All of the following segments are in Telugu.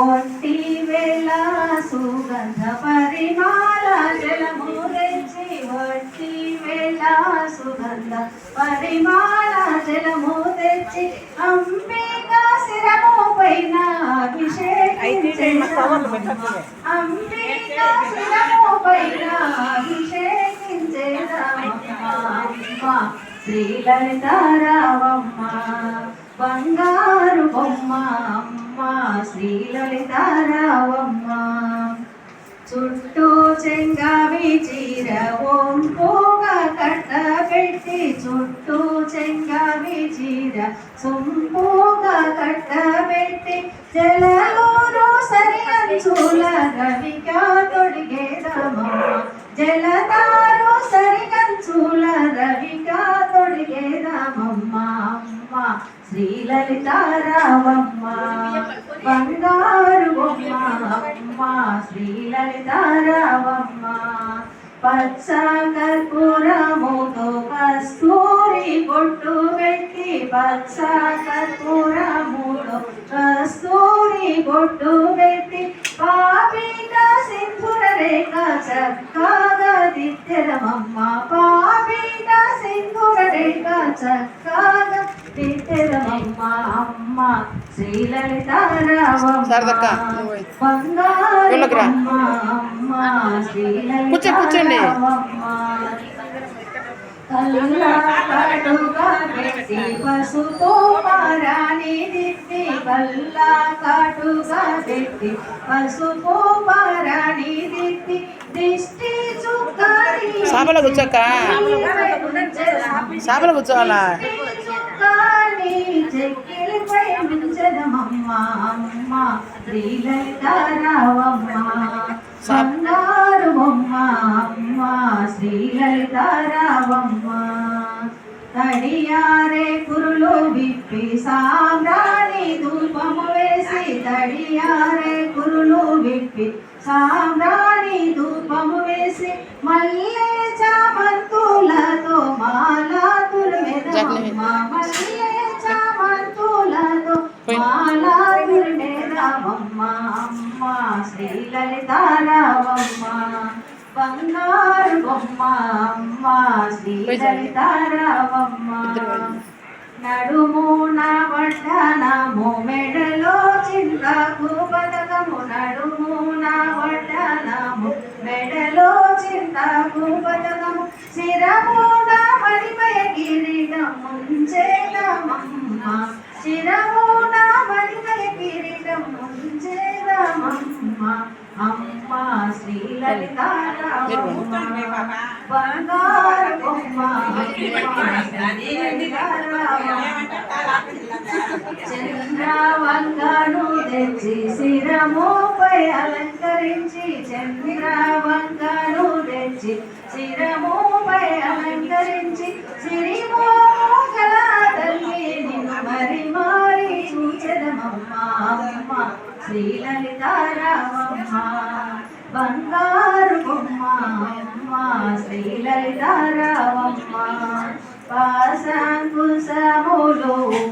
ఒట్టి వేళ సుగంధ పరిమాల జలము తెచ్చి ఒంటి వేళ సుగంధ పరిమాల జలము తెచ్చి అంబిక శిరము పైన అభిషేకించేదమ్మ. అంబిక శిరము పైన అభిషేకించేదమ్మ. శ్రీలలితారావమ్మ బంగారు బొమ్మ అమ్మ శ్రీలలితారావమ్మ చుట్టూ చెంగావి చీర ఓం పోగ కట్ట పెట్టి చుట్టూ చెంగావి చీర సొంపోగ కట్ట పెట్టి జలలోనూ సరి అంచుల గవిగా తొడిగేదమ్మ జల శ్రీలలితారావమ్మ బంగారు బొమ్మ శ్రీలలితారావమ్మ పచ్చ కర్పూరముతో కస్తూరి పొట్టు పెట్టి పచ్చ కర్పూరముతో కస్తూరి పొట్టు పెట్టి పాపిక సింధుర రేఖ చక్కగా దిత్తెరమమ్మ పాపిక చక్కగా అమ్మ శ్రీలలితారావమ్మ కూర్చోండి. పసుపు పారాని దిద్ది కల్లా కటుగా పెట్టి పసుపు పారాని దిద్ది దిష్టి చుక్కని సాపలో కూర్చోక్క సాపలో కూర్చోవాలా చుక్కని చెక్కిలిపై ఉంచదమమ్మ అమ్మ. శ్రీలలితారావమ్మ విప్పి సామ్రాణి ధూపము వేసి మల్లె చామంతులతో మాలాతులు మెదమమ్మ మల్లె చామంతులతో మాలాతులు మెదమమ్మ అమ్మ శ్రీలలితారావమ్మ బంగారు బొమ్మ అమ్మ శ్రీలలితారావమ్మ. నడుము నా వడ్డనము మెడలో చింతకు పథకము. నడుము నా వడ్డనము మెడలో చింతకు పథకము. శిరమున నా మణిమయ కిరీటం ముంచేదమమ్మ శిరము నా మణిమయ కిరీటం ముంచేదమమ్మ అమ్మ చంద్రవంగను తెచ్చి శిరముపై అలంకరించి చంద్రవంగను తెచ్చి శిరముపై అలంకరించి సిరిమోగల తల్లి నిన్ను మరి మారి చూచెదమమ్మ అమ్మ శ్రీలలితారామమ్మ బంగారు బొమ్మ అమ్మ శ్రీలలితారామమ్మ పాశాంకుశములు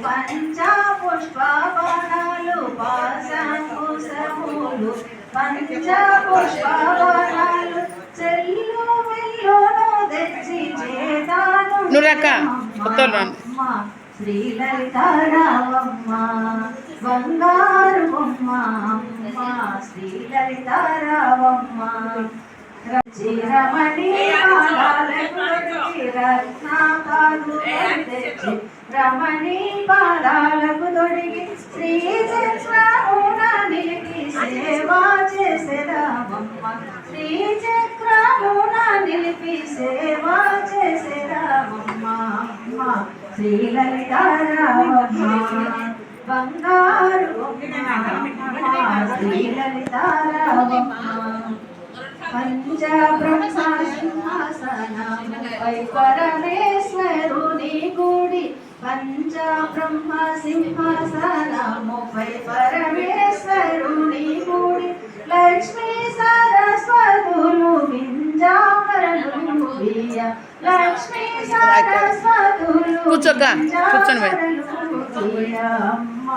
పంచ పుష్పవనాలు పాశాంకుశములు పంచ పుష్పవనాలు చెల్లు మిల్లును తెచ్చి చేతాను. నువ్వు రక్క, శ్రీలలితారావమ్మ బంగారు బొమ్మ అమ్మ శ్రీలలితారావమ్మ. చిరమణి రత్నాకాలు రమణి పాదాలకు తొడిగి శ్రీ చక్రమున నిలిపి సేవా చేసేదామమ్మ శ్రీ చక్రమున నిలిపి సేవా చేసేదామమ్మ అమ్మ శ్రీలలితారామమ్మ బంగారు బొమ్మ అమ్మ శ్రీలలితారామమ్మ పరమేశ్వరుని గుడి పంచ బ్రహ్మ సింహాసనముపై పరమేశ్వర కూర్చోక్క, కూర్చోండి అమ్మ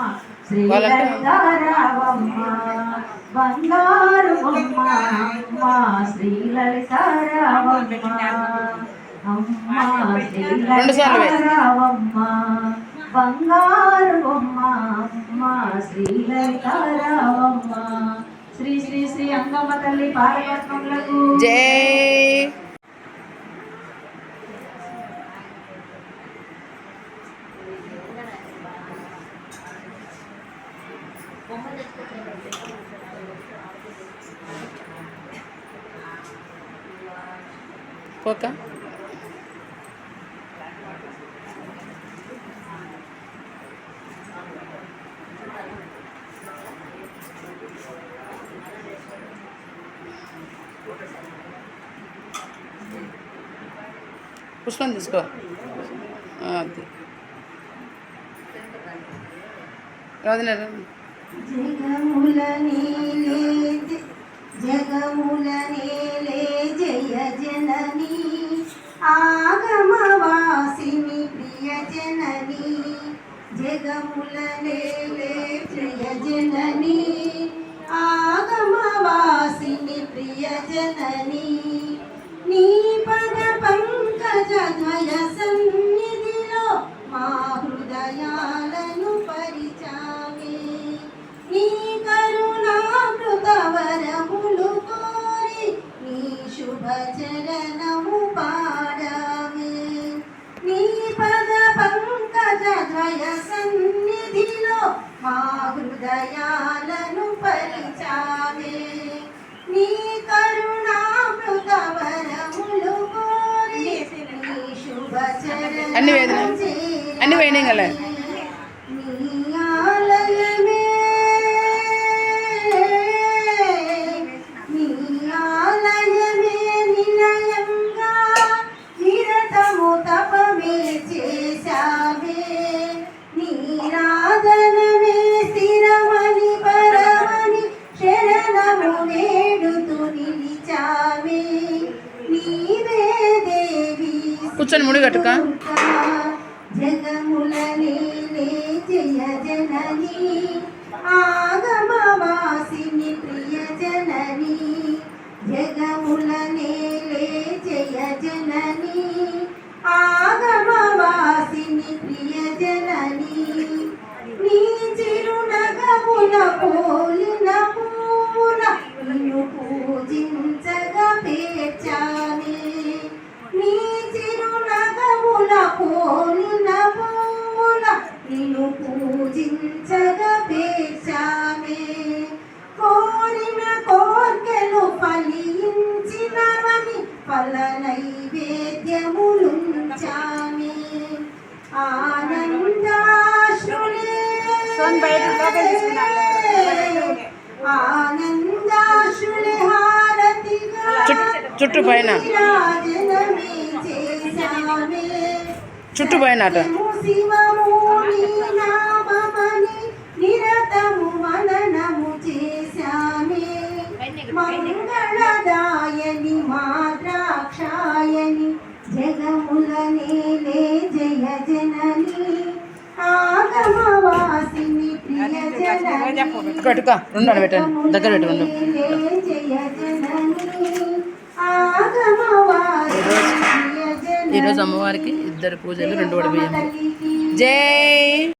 శ్రీలలితారావమ్మ బంగారు రెండు సార్లు బంగారు బొమ్మ అమ్మ శ్రీలలితారావమ్మ శ్రీ శ్రీ శ్రీ అంగమ్మ తల్లి పాదపద్మములకు. జై. పోక పుష్పం తీసుకో. ఆ, అది. రాదు జగముల నీలే జ- జగముల నీలే జయ జనని ఆగమవాసిని ప్రియజనని జగముల నేలే ఆగమవాసిని ప్రియజనని నీ పద పంకజ ద్వయ సన్నిధిలో మా హృదయాలను పరిచావే నీ కరుణామృత వరములు కోరి నీ శుభచరణము పా పంకజ ద్వయ సన్నిధిలో మా హృదయాలను పరిచావే నీ కరుణామృత వరములు కోరి నీ శుభ చరణము అన్ని వేదన. అన్ని వేయడం నిలిచావే నీవే దేవి కూర్చొని ముడి కట్టుక. జగముల నీలే జయ జనని ఆగమవాసిని ప్రియ జనని జగముల నేలే జయ జనని ఆగమవాసిని ప్రియ జనని నీ చిరునగముల ఆనందాశ్రులే హారతిగా చుట్- చుట్టూ పైన. చుట్టూ పైన అట. మంగళదాయని మా జగముల నేలే జయ జన కట్టుక రెండు పెట్టండి. దగ్గర పెట్టు రెండు జయ జనని ఆగమవాసిని ప్రియ జనని ఈరోజు అమ్మవారికి ఇద్దరు పూజలు రెండు వడ బియ్యం జై!